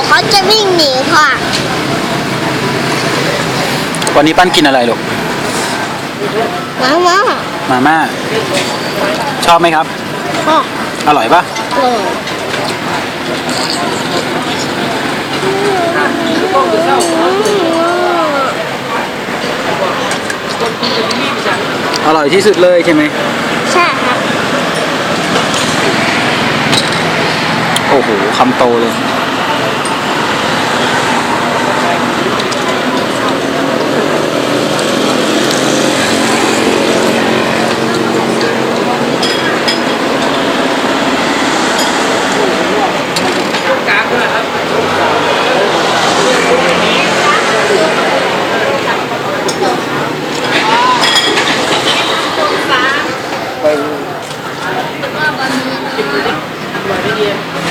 เผื่อเขาจะวิ่งหนีค่ะ วันนี้ปั้นกินอะไรลูก มามามาม่า ชอบไหมครับค่ะอร่อยปะเอออร่อยที่สุดเลยใช่ไหม ใช่ครับ โอ้โหคำโตเลย ไป